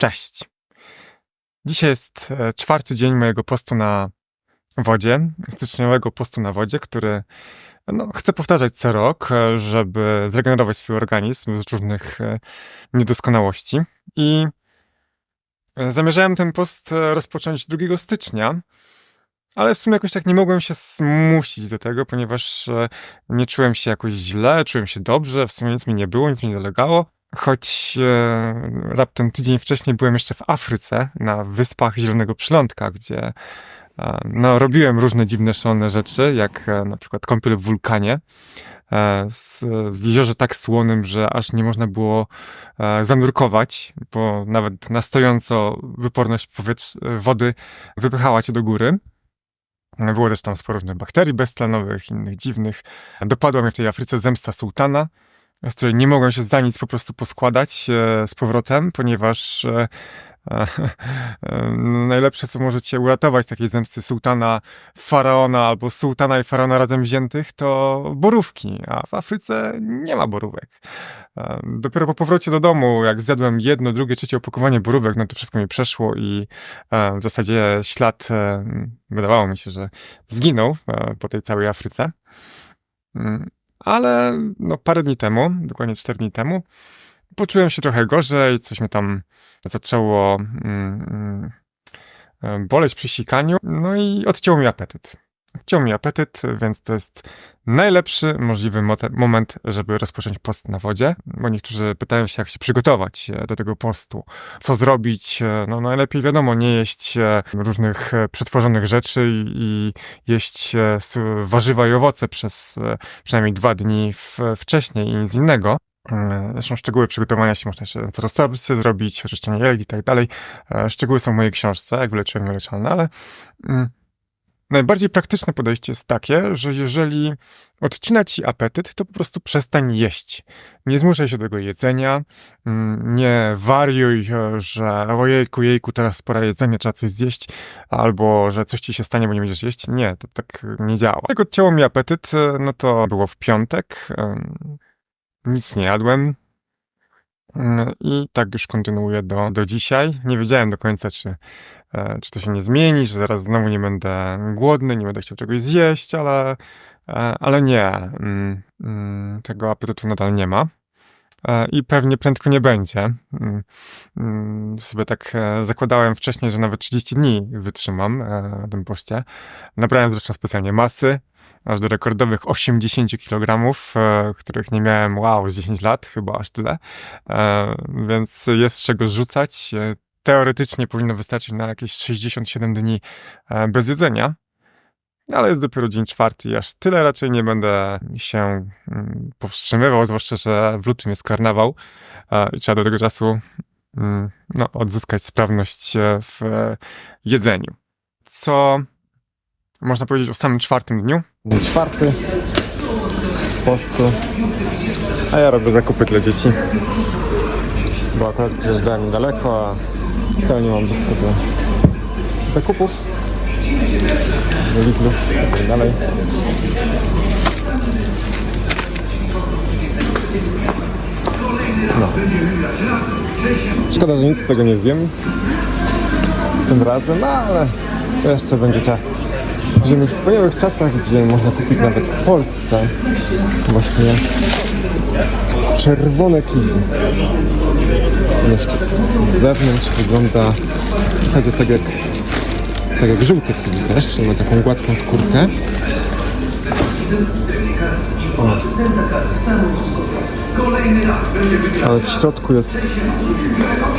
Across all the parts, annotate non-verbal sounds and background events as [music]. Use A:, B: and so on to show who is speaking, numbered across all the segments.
A: Cześć. Dzisiaj jest e, czwarty dzień mojego postu na wodzie, styczniowego postu na wodzie, który no, chcę powtarzać co rok, e, żeby zregenerować swój organizm z różnych e, niedoskonałości. I zamierzałem ten post rozpocząć 2 stycznia, ale w sumie jakoś tak nie mogłem się zmusić do tego, ponieważ nie czułem się jakoś źle, czułem się dobrze, w sumie nic mi nie było, nic mi nie dolegało. Choć e, raptem tydzień wcześniej byłem jeszcze w Afryce, na wyspach Zielonego Przylądka, gdzie e, no, robiłem różne dziwne, szalone rzeczy, jak e, na przykład kąpiel w wulkanie, e, z, w jeziorze tak słonym, że aż nie można było e, zanurkować, bo nawet na stojąco wyporność powietrz, wody wypychała cię do góry. Było też tam sporo różnych bakterii beztlenowych, innych dziwnych. Dopadła mnie w tej Afryce zemsta sułtana, z której nie mogłem się za nic po prostu poskładać e, z powrotem, ponieważ e, e, e, najlepsze, co możecie uratować takiej zemsty sułtana, faraona albo sułtana i faraona razem wziętych, to borówki, a w Afryce nie ma borówek. Dopiero po powrocie do domu, jak zjadłem jedno, drugie, trzecie opakowanie borówek, no to wszystko mi przeszło i w zasadzie ślad, wydawało mi się, że zginął po tej całej Afryce. Ale no, parę dni temu, dokładnie cztery dni temu, poczułem się trochę gorzej, coś mnie tam zaczęło mm, mm, e, boleć przy sikaniu, no i odciął mi apetyt. Odciął mi apetyt, więc to jest najlepszy możliwy moment, żeby rozpocząć post na wodzie, bo niektórzy pytają się, jak się przygotować e, do tego postu, co zrobić. E, No najlepiej wiadomo, nie jeść e, różnych przetworzonych rzeczy i, jeść warzywa i owoce przez przynajmniej dwa dni wcześniej i nic innego. E, Zresztą szczegóły przygotowania się można jeszcze w restauracji zrobić, oczyszczenie jelit i tak dalej. Szczegóły są w mojej książce, jak wyleczyłem nieleczalne, ale mm, najbardziej praktyczne podejście jest takie, że jeżeli odcina ci apetyt, to po prostu przestań jeść. Nie zmuszaj się do tego jedzenia, mm, nie wariuj, że ojejku, jejku, teraz pora jedzenia, trzeba coś zjeść, albo że coś ci się stanie, bo nie będziesz jeść. Nie, to tak nie działa. Jak odcięło mi apetyt, no to było w piątek. Nic nie jadłem. Mm, I tak już kontynuuję do, do dzisiaj. Nie wiedziałem do końca, czy, e, czy to się nie zmieni, że zaraz znowu nie będę głodny, nie będę chciał czegoś zjeść, ale, e, ale nie. Mm, mm, Tego apetytu nadal nie ma. E, I pewnie prędko nie będzie. Mm, mm, Sobie tak e, zakładałem wcześniej, że nawet 30 dni wytrzymam e, na tym poście. Nabrałem zresztą specjalnie masy, aż do rekordowych 80 kg, których nie miałem, wow, z 10 lat, chyba aż tyle. Więc jest czego zrzucać. E, Teoretycznie powinno wystarczyć na jakieś 67 dni bez jedzenia. Ale jest dopiero dzień czwarty i aż tyle raczej nie będę się mm, powstrzymywał, zwłaszcza, że w lutym jest karnawał i trzeba do tego czasu mm, no, odzyskać sprawność e, w e, jedzeniu. Co można powiedzieć o samym czwartym dniu?
B: Dzień czwarty postu, a ja robię zakupy dla dzieci. Bo akurat przyjeżdżałem niedaleko, a wcale nie mam do zakupów, do i dalej. No. Szkoda, że nic z tego nie zjem tym razem, no ale jeszcze będzie czas. Żyjemy w wspaniałych czasach, gdzie można kupić nawet w Polsce właśnie czerwone kiwi. Jeszcze z zewnątrz wygląda w zasadzie tak jak, tak jak żółty kiwi też. Ma taką gładką skórkę. Ale w środku jest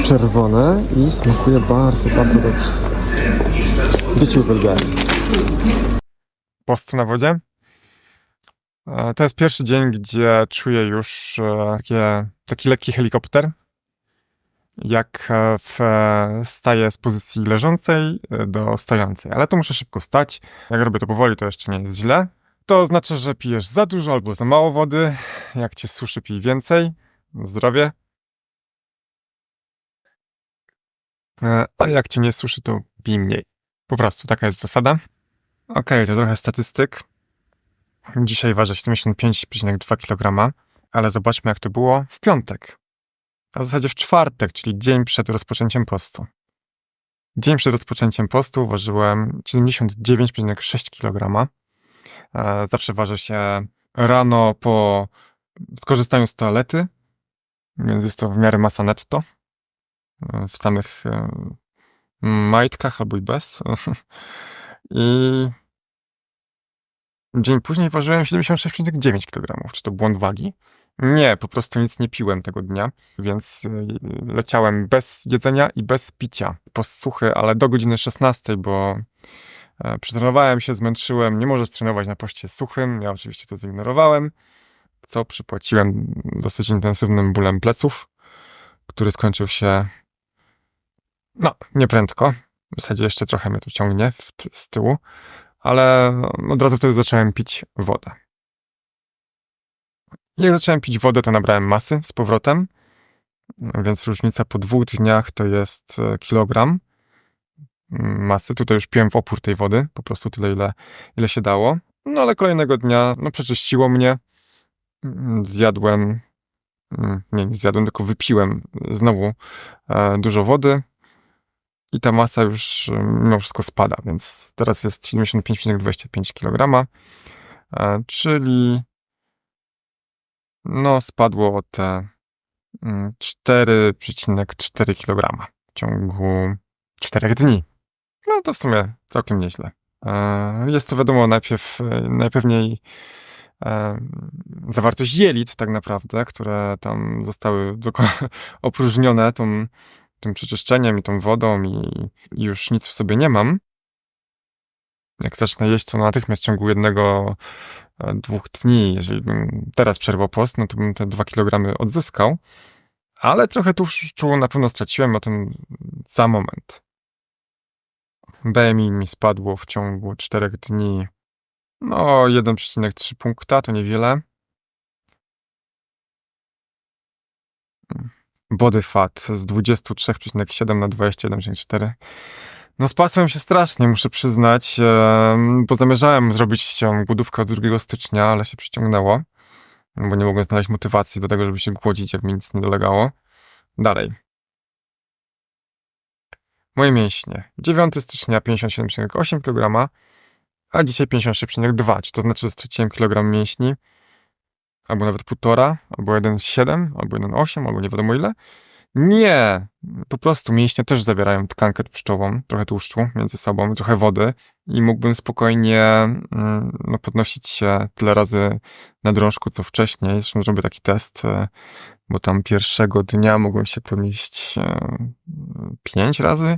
B: czerwone i smakuje bardzo, bardzo dobrze. Dzieci uwielbiają.
A: postu na wodzie. E, To jest pierwszy dzień, gdzie czuję już e, takie, taki lekki helikopter. Jak e, w, e, z pozycji leżącej e, do stojącej, ale to muszę szybko wstać. Jak robię to powoli, to jeszcze nie jest źle. To oznacza, że pijesz za dużo albo za mało wody. Jak cię suszy, pij więcej. Zdrowie. A jak cię nie suszy, to pij mniej. Po prostu taka jest zasada. Okej, to trochę statystyk. Dzisiaj ważę 75,2 kg, ale zobaczmy jak to było w piątek. A w zasadzie w czwartek, czyli dzień przed rozpoczęciem postu. Dzień przed rozpoczęciem postu ważyłem 79,6 kg. E, Zawsze waży się rano po skorzystaniu z toalety, więc jest to w miarę masa netto. E, W samych e, majtkach albo i bez. [laughs] I dzień później ważyłem 76,9 kg. Czy to błąd wagi? Nie, po prostu nic nie piłem tego dnia, więc y, leciałem bez jedzenia i bez picia. Post suchy, ale do godziny 16, bo e, przetrenowałem się, zmęczyłem. Nie możesz trenować na poście suchym. Ja oczywiście to zignorowałem, co przypłaciłem dosyć intensywnym bólem pleców, który skończył się no, nieprędko. W zasadzie jeszcze trochę mnie tu ciągnie z tyłu, ale od razu wtedy zacząłem pić wodę. Jak zacząłem pić wodę, to nabrałem masy z powrotem, więc różnica po dwóch dniach to jest e, kilogram masy. Tutaj już piłem w opór tej wody, po prostu tyle, ile, ile się dało. No ale kolejnego dnia, no przeczyściło mnie, Mm, zjadłem, mm, nie, nie zjadłem, tylko wypiłem znowu e, dużo wody i ta masa już e, mimo wszystko spada, więc teraz jest 75,25 kg, czyli no spadło o te mm, 4,4 kg w ciągu 4 dni. No to w sumie całkiem nieźle. E, Jest to wiadomo najpierw, najpewniej e, zawartość jelit tak naprawdę, które tam zostały [laughs] opróżnione tą, tym przeczyszczeniem i tą wodą i, i już nic w sobie nie mam. Jak zacznę jeść, to natychmiast w ciągu jednego, dwóch dni, jeżeli bym teraz przerwał post, no to bym te dwa kilogramy odzyskał. Ale trochę tłuszczu na pewno straciłem o tym za moment. BMI mi spadło w ciągu 4 dni no 1,3 punkta, to niewiele. Body fat z 23,7 na 21,4. No spasłem się strasznie, muszę przyznać, bo zamierzałem zrobić głodówkę od 2 stycznia, ale się przyciągnęło, bo nie mogłem znaleźć motywacji do tego, żeby się głodzić, jak mi nic nie dolegało. Dalej. Moje mięśnie. 9 stycznia 57,8 kg, a dzisiaj 56,2. Czy to znaczy, że straciłem kilogram mięśni? Albo nawet półtora, albo 1,7, albo 1,8, albo nie wiadomo ile? Nie! Po prostu mięśnie też zawierają tkankę tłuszczową, trochę tłuszczu między sobą, trochę wody i mógłbym spokojnie mm, no, podnosić się tyle razy na drążku, co wcześniej. Zresztą zrobię taki test, e, bo tam pierwszego dnia mogłem się podnieść e, pięć razy.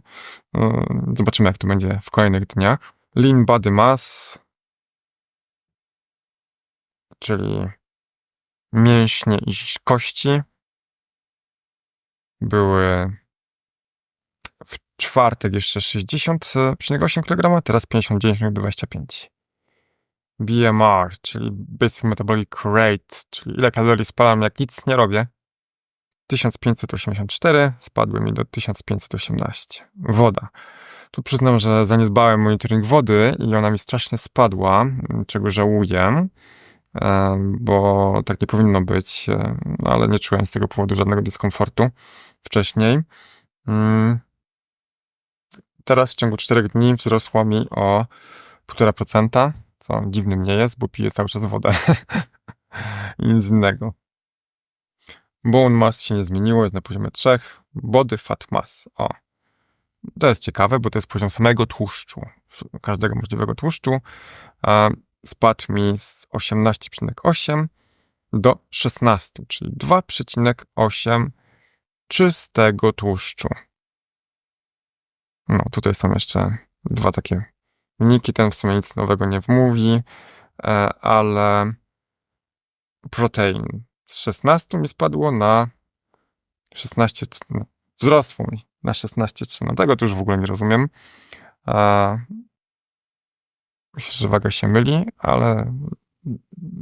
A: E, Zobaczymy, jak to będzie w kolejnych dniach. Lean Body Mass, czyli mięśnie i kości, były w czwartek jeszcze 60,8 kg, teraz 59,25. BMR, czyli Basic Metabolic Rate, czyli ile kalorii spalam, jak nic nie robię. 1584, spadły mi do 1518. Woda. Tu przyznam, że zaniedbałem monitoring wody i ona mi strasznie spadła, czego żałuję, bo tak nie powinno być, e, no ale nie czułem z tego powodu żadnego dyskomfortu wcześniej. Mm. Teraz w ciągu 4 dni wzrosła mi o 1,5%, co dziwnym nie jest, bo piję cały czas wodę. [laughs] I nic innego. Bone mass się nie zmieniło, jest na poziomie 3. Body fat mass. O. To jest ciekawe, bo to jest poziom samego tłuszczu, każdego możliwego tłuszczu. Spadł mi z 18,8 do 16, czyli 2,8 czystego tłuszczu. No, tutaj są jeszcze dwa takie wyniki. Ten w sumie nic nowego nie wmówi, e, ale protein z 16 mi spadło na 16, no, wzrosło mi na 16,3. No tego to już w ogóle nie rozumiem. Myślę, że waga się myli, ale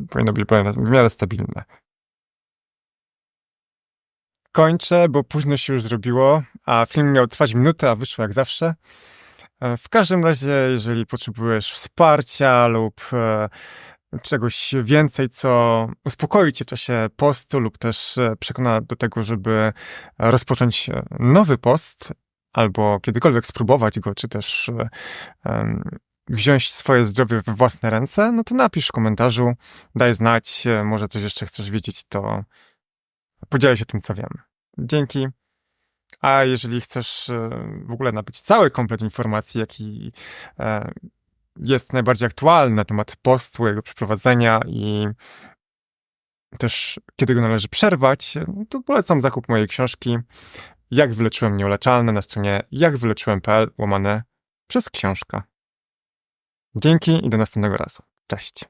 A: powinno być w miarę stabilne. Kończę, bo późno się już zrobiło, a film miał trwać minutę, a wyszło jak zawsze. E, W każdym razie, jeżeli potrzebujesz wsparcia lub e, czegoś więcej, co uspokoi cię w czasie postu lub też e, przekona do tego, żeby rozpocząć nowy post albo kiedykolwiek spróbować go, czy też wziąć swoje zdrowie we własne ręce, no to napisz w komentarzu, daj znać, e, może coś jeszcze chcesz wiedzieć, to podzielę się tym, co wiem. Dzięki. A jeżeli chcesz e, w ogóle nabyć cały komplet informacji, jaki e, jest najbardziej aktualny na temat postu, jego przeprowadzenia i też kiedy go należy przerwać, to polecam zakup mojej książki Jak wyleczyłem nieuleczalne na stronie jakwyleczyłem.pl łamane przez książka. Dzięki i do następnego razu. Cześć.